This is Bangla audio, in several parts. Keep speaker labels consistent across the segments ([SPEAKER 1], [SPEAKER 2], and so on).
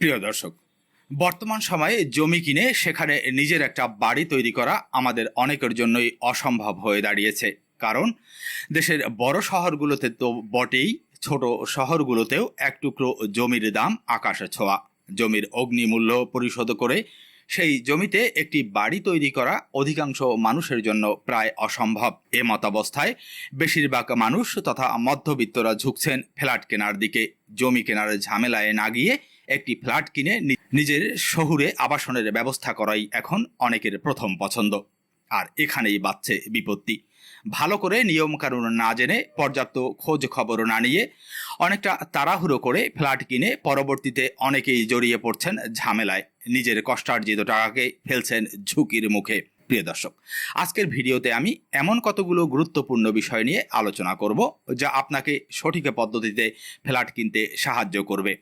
[SPEAKER 1] প্রিয় দর্শক, বর্তমান সময়ে জমি কিনে সেখানে নিজের একটা বাড়ি তৈরি করা আমাদের অনেকের জন্যই অসম্ভব হয়ে দাঁড়িয়েছে। কারণ দেশের বড় শহরগুলোতে তো বটেই, ছোট শহরগুলোতেও এক টুকরো জমির দাম আকাশে ছোঁয়া। জমির অগ্নিমূল্য পরিশোধ করে সেই জমিতে একটি বাড়ি তৈরি করা অধিকাংশ মানুষের জন্য প্রায় অসম্ভব। এ মতাবস্থায় বেশিরভাগ মানুষ তথা মধ্যবিত্তরা ঝুঁকছেন ফ্ল্যাট কেনার দিকে। জমি কেনার ঝামেলায় না গিয়ে একটি ফ্ল্যাট কিনে নিজের শহুরে আবাসনের ব্যবস্থা করাই এখন অনেকের প্রথম পছন্দ। আর এখানেই বাচ্ছে বিপত্তি। ভালো করে নিয়মকানুন না জেনে পর্যাপ্ত খোঁজ খবর না নিয়ে অনেকটা তাড়াহুড়ো করে ফ্ল্যাট কিনে পরবর্তীতে অনেকেই জড়িয়ে পড়ছেন ঝামেলায়। নিজের কষ্টার্জিত টাকাকে ফেলছেন ঝুঁকির মুখে। প্রিয় দর্শক, আজকের ভিডিওতে আমি এমন কতগুলো গুরুত্বপূর্ণ বিষয় নিয়ে আলোচনা করব যা আপনাকে সঠিক পদ্ধতিতে ফ্ল্যাট কিনতে সাহায্য করবে।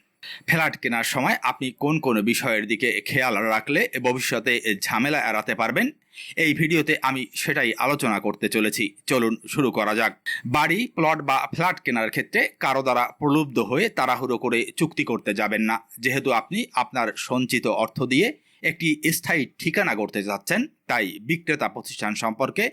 [SPEAKER 1] ফ্ল্যাট কেনার সময় আপনি কোন কোন বিষয়ের দিকে খেয়াল রাখলে ভবিষ্যতে ঝামেলা এড়াতে পারবেন? এই ভিডিওতে আমি সেটাই আলোচনা করতে চলেছি। চলুন শুরু করা যাক। বাড়ি, প্লট বা ফ্ল্যাট কেনার ক্ষেত্রে কারও দ্বারা প্রলুব্ধ হয়ে তাড়াহুড়ো করে চুক্তি করতে যাবেন না। যেহেতু আপনি আপনার সঞ্চিত অর্থ দিয়ে একটি স্থায়ী ঠিকানা করতে যাচ্ছেন, তাই বিক্রেতা প্রতিষ্ঠান সম্পর্কে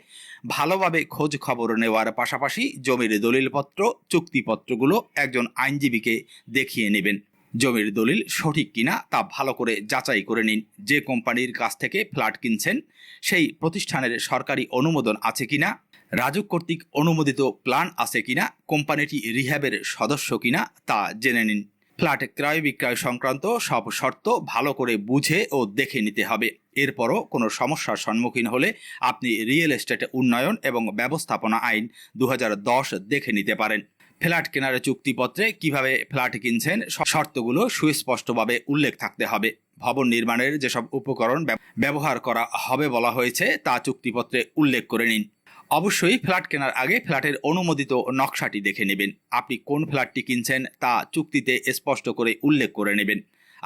[SPEAKER 1] ভালোভাবে খোঁজ খবর নেওয়ার পাশাপাশি জমির দলিলপত্র, চুক্তিপত্রগুলো একজন আইনজীবীকে দেখিয়ে নেবেন। জমির দলিল সঠিক কিনা তা ভালো করে যাচাই করে নিন। যে কোম্পানির কাছ থেকে ফ্ল্যাট কিনছেন, সেই প্রতিষ্ঠানের সরকারি অনুমোদন আছে কিনা রাজুক কর্তৃক অনুমোদিত প্ল্যান আছে কিনা, কোম্পানিটি রিহ্যাবের সদস্য কিনা তা জেনে নিন। ফ্ল্যাট ক্রয় বিক্রয় সংক্রান্ত সব শর্ত ভালো করে বুঝে ও দেখে নিতে হবে। এরপরও কোনো সমস্যার সম্মুখীন হলে আপনি রিয়েল এস্টেট উন্নয়ন এবং ব্যবস্থাপনা আইন দু হাজার দশ দেখে নিতে পারেন। ফ্ল্যাট কেনার চুক্তিপত্রে কীভাবে ফ্ল্যাট কিনছেন শর্তগুলো সুস্পষ্টভাবে উল্লেখ থাকতে হবে। ভবন নির্মাণের যেসব উপকরণ ব্যব- ব্যবহার করা হবে বলা হয়েছে, তা চুক্তিপত্রে উল্লেখ করে নিন। অবশ্যই ফ্ল্যাট কেনার আগে ফ্ল্যাটের অনুমোদিত নকশাটি দেখে নেবেন। আপনি কোন ফ্ল্যাটটি কিনছেন, তা চুক্তিতে স্পষ্ট করে উল্লেখ করে নেবেন।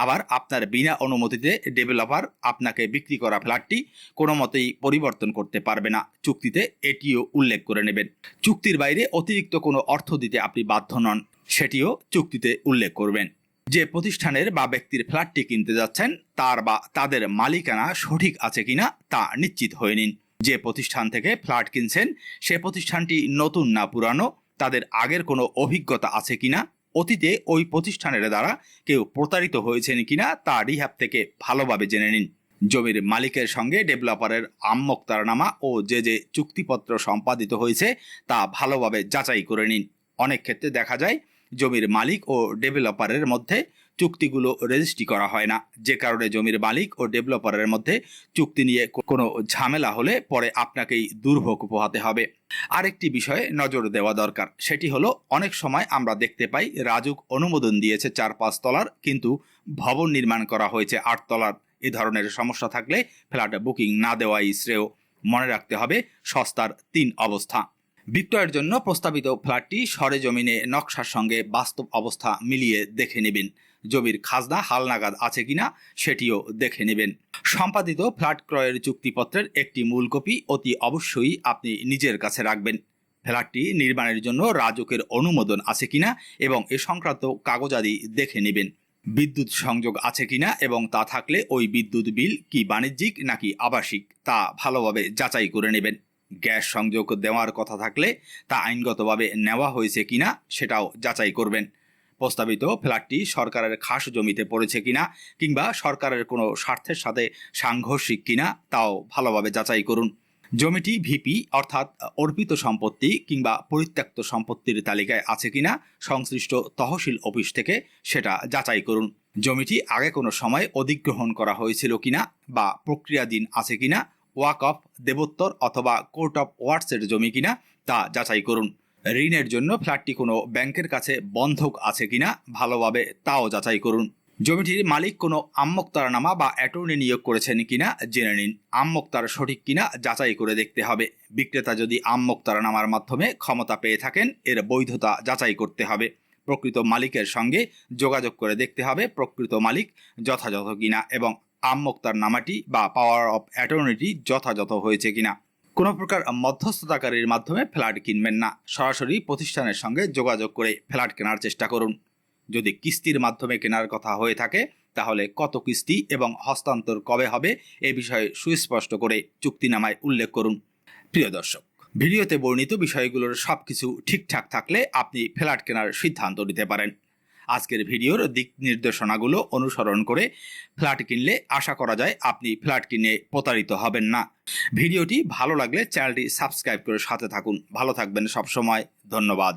[SPEAKER 1] আবার আপনার বিনা অনুমতিতে ডেভেলপার আপনাকে বিক্রি করা ফ্ল্যাটটি কোনো মতেই পরিবর্তন করতে পারবে না। চুক্তিতে এটিও উল্লেখ করে নেবেন। চুক্তির বাইরে অতিরিক্ত কোনো অর্থ দিতে আপনি বাধ্য নন, সেটিও চুক্তিতে উল্লেখ করবেন। যে প্রতিষ্ঠানের বা ব্যক্তির ফ্ল্যাটটি কিনতে যাচ্ছেন, তার বা তাদের মালিকানা সঠিক আছে কিনা তা নিশ্চিত হয়ে নিন। যে প্রতিষ্ঠান থেকে ফ্ল্যাট কিনছেন, সে প্রতিষ্ঠানটি নতুন না পুরানো, তাদের আগের কোনো অভিজ্ঞতা আছে কিনা অতীতে ওই প্রতিষ্ঠানের দ্বারা কেউ প্রতারিত হয়েছেন কিনা তা রিহাব থেকে ভালোভাবে জেনে নিন। জমির মালিকের সঙ্গে ডেভেলপারের আম্মক্তারনামা ও যে যে চুক্তিপত্র সম্পাদিত হয়েছে তা ভালোভাবে যাচাই করে নিন। অনেক ক্ষেত্রে দেখা যায়, জমির মালিক ও ডেভেলপারের মধ্যে চুক্তিগুলো রেজিস্ট্রি করা হয় না। যে কারণে জমির মালিক ও ডেভেলপারের মধ্যে চুক্তি নিয়ে কোনো ঝামেলা হলে পরে আপনাকেই দুর্ভোগ পোহাতে হবে। আরেকটি বিষয়ে নজর দেওয়া দরকার, সেটি হলো অনেক সময় আমরা দেখতে পাই রাজুক অনুমোদন দিয়েছে চার পাঁচ তলার, কিন্তু ভবন নির্মাণ করা হয়েছে আট তলার। এ ধরনের সমস্যা থাকলে ফ্ল্যাট বুকিং না দেওয়াই শ্রেয়। মনে রাখতে হবে সস্তার তিন অবস্থা। বিক্রয়ের জন্য প্রস্তাবিত ফ্ল্যাটটি সরেজমিনে নকশার সঙ্গে বাস্তব অবস্থা মিলিয়ে দেখে নেবেন। জমির খাজনা হালনাগাদ আছে কিনা সেটিও দেখে নেবেন। সম্পাদিত ফ্ল্যাট ক্রয়ের চুক্তিপত্রের একটি মূল কপি অতি অবশ্যই আপনি নিজের কাছে রাখবেন। ফ্ল্যাটটি নির্মাণের জন্য রাজকের অনুমোদন আছে কিনা এবং এ সংক্রান্ত কাগজাদি দেখে নেবেন। বিদ্যুৎ সংযোগ আছে কিনা এবং তা থাকলে ওই বিদ্যুৎ বিল কি বাণিজ্যিক নাকি আবাসিক তা ভালোভাবে যাচাই করে নেবেন। গ্যাস সংযোগ দেওয়ার কথা থাকলে তা আইনগতভাবে নেওয়া হয়েছে কিনা সেটাও যাচাই করবেন। প্রস্তাবিত ফ্ল্যাটটি সরকারের খাস জমিতে পড়েছে কিনা কিংবা সরকারের কোনো স্বার্থের সাথে সাংঘর্ষিক কিনা তাও ভালোভাবে যাচাই করুন। জমিটি ভিপি অর্থাৎ অর্পিত সম্পত্তি কিংবা পরিত্যক্ত সম্পত্তির তালিকায় আছে কিনা সংশ্লিষ্ট তহসিল অফিস থেকে সেটা যাচাই করুন। জমিটি আগে কোনো সময় অধিগ্রহণ করা হয়েছিল কিনা বা প্রক্রিয়াধীন আছে কিনা, ওয়াক অফ দেবোত্তর অথবা কোর্ট অফ ওয়ার্ডসের জমি কিনা তা যাচাই করুন। ঋণের জন্য ফ্ল্যাটটি কোনো ব্যাংকের কাছে বন্ধক আছে কিনা ভালোভাবে তাও যাচাই করুন। জমিটির মালিক কোনো আম্মক্তারনামা বা অ্যাটর্নি নিয়োগ করেছেন কিনা জেনে নিন। আম্মক্তার সঠিক কিনা যাচাই করে দেখতে হবে। বিক্রেতা যদি আম্মক্তারনামার মাধ্যমে ক্ষমতা পেয়ে থাকেন, এর বৈধতা যাচাই করতে হবে। প্রকৃত মালিকের সঙ্গে যোগাযোগ করে দেখতে হবে প্রকৃত মালিক যথাযথ কিনা এবং আম্মক্তার নামাটি বা পাওয়ার অফ অ্যাটর্নিটি যথাযথ হয়েছে কিনা। কোনো প্রকার মধ্যস্থতাকারীর মাধ্যমে ফ্ল্যাট কিনবেন না। সরাসরি প্রতিষ্ঠানের সঙ্গে যোগাযোগ করে ফ্ল্যাট কেনার চেষ্টা করুন। যদি কিস্তির মাধ্যমে কেনার কথা হয়ে থাকে, তাহলে কত কিস্তি এবং হস্তান্তর কবে হবে এ বিষয়ে সুস্পষ্ট করে চুক্তিনামায় উল্লেখ করুন। প্রিয় দর্শক, ভিডিওতে বর্ণিত বিষয়গুলোর সবকিছু ঠিকঠাক থাকলে আপনি ফ্ল্যাট কেনার সিদ্ধান্ত নিতে পারেন। আজকের ভিডিওর দিক নির্দেশনাগুলো অনুসরণ করে ফ্ল্যাট কিনলে আশা করা যায় আপনি ফ্ল্যাট কিনে প্রতারিত হবেন না। ভিডিওটি ভালো লাগলে চ্যানেলটি সাবস্ক্রাইব করে সাথে থাকুন। ভালো থাকবেন সবসময়। ধন্যবাদ।